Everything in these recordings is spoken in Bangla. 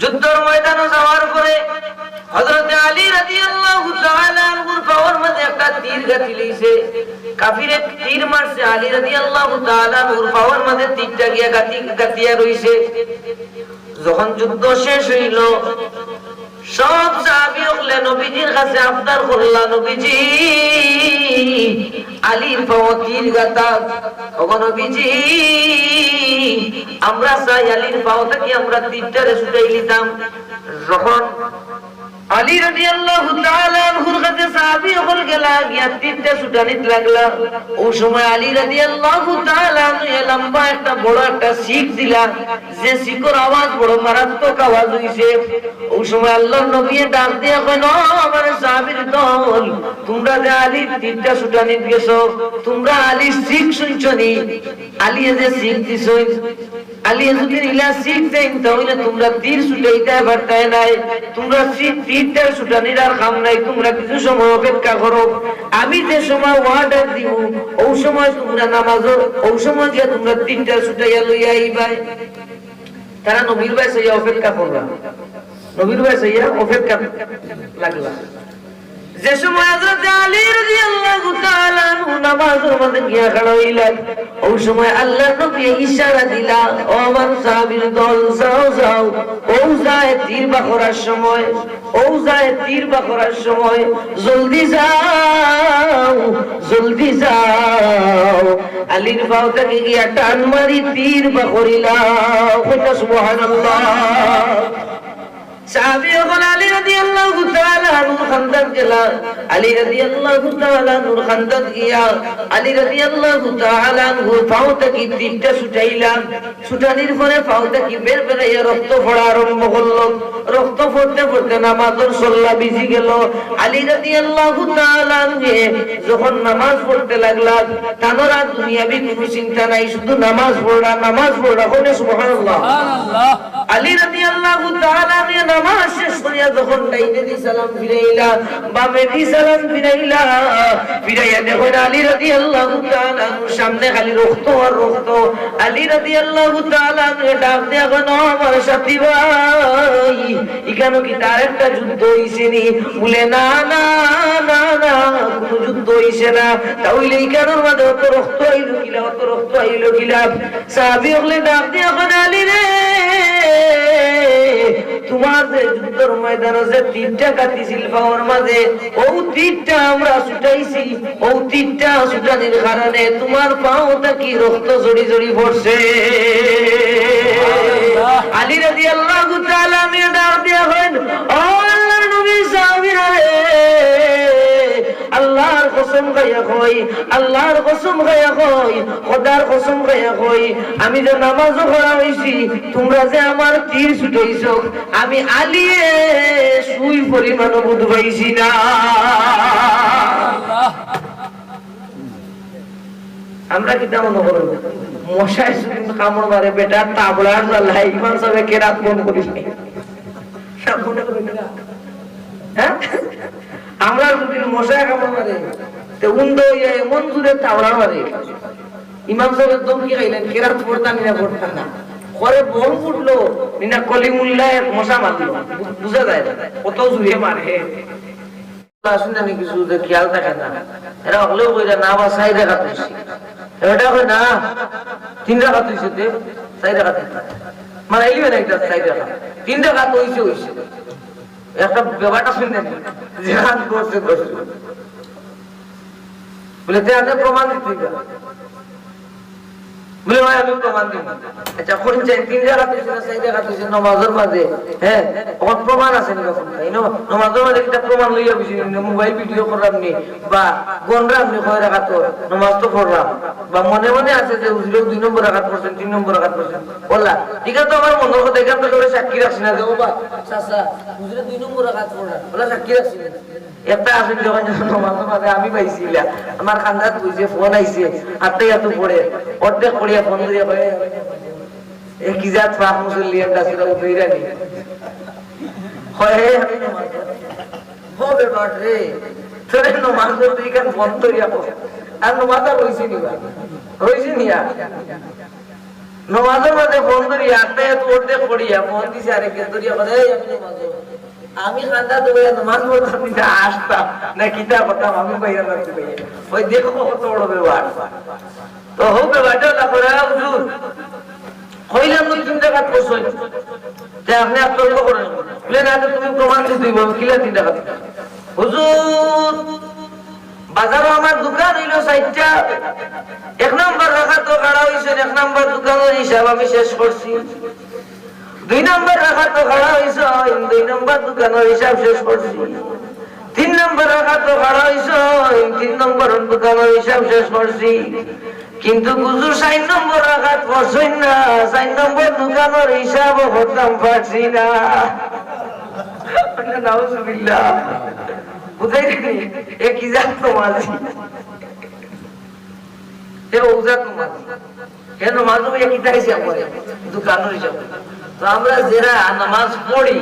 যুদ্ধর ময়দানে যাওয়ার পরে আলী মধ্যে একটা তীর কাফিরে তীর মারছে আলী মধ্যে তীরটা গিয়া যখন যুদ্ধ শেষ হইল, সব সাহাবী হলে নবীজির কাছে আবদার করলা, নবীজি। আলীর পাওয়া তীর গাতা বিজি আমরা চাই আলীর পাওয়াটা কি আমরা তিনটারে ছুটাই নিতাম। যখন আলী রাদিয়াল্লাহু তাআলা আনহুর কাছে সাহাবী হল গেলা, গিয়া তীরটা ছুটানিত লাগলা। ওই সময় আলী রাদিয়াল্লাহু তাআলা লম্বা একটা, বড় একটা শিখ দিলা। যে শিখর আওয়াজ বড় মারাত্মক আওয়াজ হইছে। ওই সময় আল্লাহর নবী ডাক দিয়া কইল আমার সাহাবীর দল, তোমরা যে আলীর তীরটা ছুটানিত গেছো, তোমরা আলীর শিখ শুনছনি আলী যে শিখ দিছই আলী যদি ইলা দেন তাহলে তোমরা তীর ছুটাইতে পারতাই নাই। তোমরা শিখ তীরটা ছুটানির আর কাম নাই, তোমরা কিছু সময় অপেক্ষা করো। আমি যে সময় ওয়ার্ডার দিব ওই সময় তোমরা নামাজ ওই সময় গিয়ে তোমরা তিনটা ছুটাইয়া লইয়া আইবাই তারা নবীর ভাই সাইয়া অপেক্ষা করবা। নবীর ভাই সাইয়া অপেক্ষা লাগলা। যে সময় হযরত আলী রাদিয়াল্লাহু তাআলা নামাজের মধ্যে গিয়া খাড়া হইলেন ওই সময় আল্লাহর নবী ইশারা দিলা, ও আমার সাহাবীর দল, যাও যাও ও যায় তীর বা করার সময় ও যায় তীর বা করার সময়, জলদি যাও জলদি যাও। আলীর থেকে গিয়া টান মারি তীর বা কইতা সুবহানাল্লাহ। সাহাবী যখন আলী রাদিয়াল্লাহু তাআলা আনহুর খান্দাত গেলা। আলী রাদিয়াল্লাহু তাআলা আনহুর খান্দাত গিয়া আলী রাদিয়াল্লাহু তাআলা আনহু পাও থেকে তীরটা ছুটাইলা ছুটানির পরে পাও থেকে বের বেরাইয়া রক্ত পড়া আরম্ভ করল। রক্ত পড়তে পড়তে নামাজের সল্লা বিজি গেল। আলী রাদিয়াল্লাহু তাআলা আনহু যখন নামাজ পড়তে লাগলা তানোর আর দুনিয়াবি কোনো চিন্তা নাই শুধু নামাজ পড়া নামাজ পড়া কোনে সুবহানাল্লাহ। আলী রাদিয়াল্লাহু তাআলা নিয়ে নামাজ শেষ করিয়া যখন সালাম ফিরাইলা সালাম ফিরাইলা, ফিরাইয়া দেখুন আলী তাআলা সামনে খালি রক্ত আর রক্ত। আলী রাদিয়াল্লাহু তাআলা ডাক আমার সাথী ভাই কি তার একটা যুদ্ধ হইছে নি? বলে, না না না না যুদ্ধ হইছে না। তাহলে এখানের মধ্যে অত রক্ত আইলো কিলা অত রক্ত আইলো কিলা সাহাবী হলে ডাক দিয়া কেন আলী রে তোমার যে যুদ্ধর ময়দানে যে তিনটা কাটিছিল পাওয়ার মাঝে ও তিনটা আমরা ছুটাইছি ও তিনটা ছুটানির কারণে তোমার পাওটা কি রক্ত জড়ি জড়ি পড়ছে? আলী রাজি আল্লাহ আমি ডাক দিয়া হইন ও আল্লাহর নবী সাহাবীরা রে। কসম খাইয়া কই, আল্লাহর কসম খাইয়া কই, খোদার কসম খাইয়া কই, আমি যে নামাজও পড়া হইছি, তোমরা যে আমার তীর ছুটাইছ, আমি আলিয়ে সুই পরিমাণ বুধ পাইছি না। আমরা কি তেমন করব মশাই কামড় মারে, বেটা, তাবড়ার জ্বালাই ইমান সবে কেরাত মন করিস। হ্যাঁ? আমরা যদি কামড় মারে। তো উন্দ হইয়া এমন জুড়ে তাবড়া মারে। ইমাম সাহেবের দম কি খাইলেন কেরাত পড়তাম না পড়তাম না? পরে বম ফুটলো, নিনা কলিমুল্লাহ মশা মারলো। বুঝা যায় কত জুড়ে মারে। খেয়াল থাকে না। এরা হলেও কইরা না বা দেখা এটা কই না, তিন টাকা তুইছে তে সাই টাকা মানে এলিবে না একটা সাই টাকা তিন টাকা তো হইছে হইছে। একটা ব্যাপারটা শুনে যেখান করছে করছে বলে প্রমাণ দিতে দিব আচ্ছা তিন মোবাইল ভিডিও করলাম বা গনরাম নি নমাজ তো পড়লাম। বা মনে মনে আছে যে হুজুরে দুই নম্বর রাখাত পড়ছেন, তিন নম্বর রাখাত পড়ছেন। বললা, ঠিক আছে, আমার মনের কথা এখান থেকে সাক্ষী রাখছি না দুই নম্বর রাখাত পড়লাম। বলে সাক্ষী রাখছি না। একটা আসেন যখন নমাজের মাঝে আমি পাইছিলাম আমার খান্দাত বুঝে ফোন আইছে হাতে হাতে পড়ে। অর্ধেক পড়িয়া ফোন দিয়ে এ কি জাত পাক মুসল্লি একটা ছিল উঠেইরা নি? হয় হে রে নমাজ আর নমাজ আর রইছে নি নমাজের মাঝে ফোন করি আটটা পড়তে পড়িয়া, ফোন দিছে আরে কে ধরিয়া কথা আমি তো ভাইয়া নমাজ পড়তাম আসতাম, না কিতা করতাম আমি না ভাইয়া ওই দেখো কত বড় ব্যবহার। তো হোক ব্যবহারটা না করে হুজুর হইলাম দুই তিন টাকা পোষই যে আপনি আত্মর্গ করেন। বলে না তুমি প্রমাণ দিতে দিব, আমি কিলা তিন টাকা হুজুর, বাজারও আমার দোকান হইল সাইডটা এক নম্বর রাখা তো খাড়া হয়েছে এক নম্বর দোকানের হিসাব আমি শেষ করছি। দুই নম্বর রাখা তো খাড়া হয়েছে দুই নম্বর দোকানের হিসাব শেষ করছি। তিন নম্বর রাখা তো খাড়া হয়েছে তিন নম্বর দোকানের হিসাব শেষ করছি। কিন্তু গুজু চার নম্বর রাখা পড়ছই না, চার নম্বর দোকানের হিসাব করতাম পারছি না। নাউজুবিল্লাহ। বুঝাই এ কি জাত তোমাজি এ ওজা তোমাজি এ নামাজ ওই কি তাইছে আমারে দোকানের হিসাব আমরা যারা নামাজ পড়ি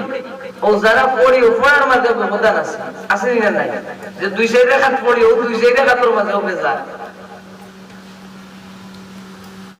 ও যারা পড়ি, ও পড়ার মাঝে আছে। আছে না নাই? যে দুই সাইড রেখাত পড়ি, ও দুই সাইড রেখাতর মাঝে ও বেজা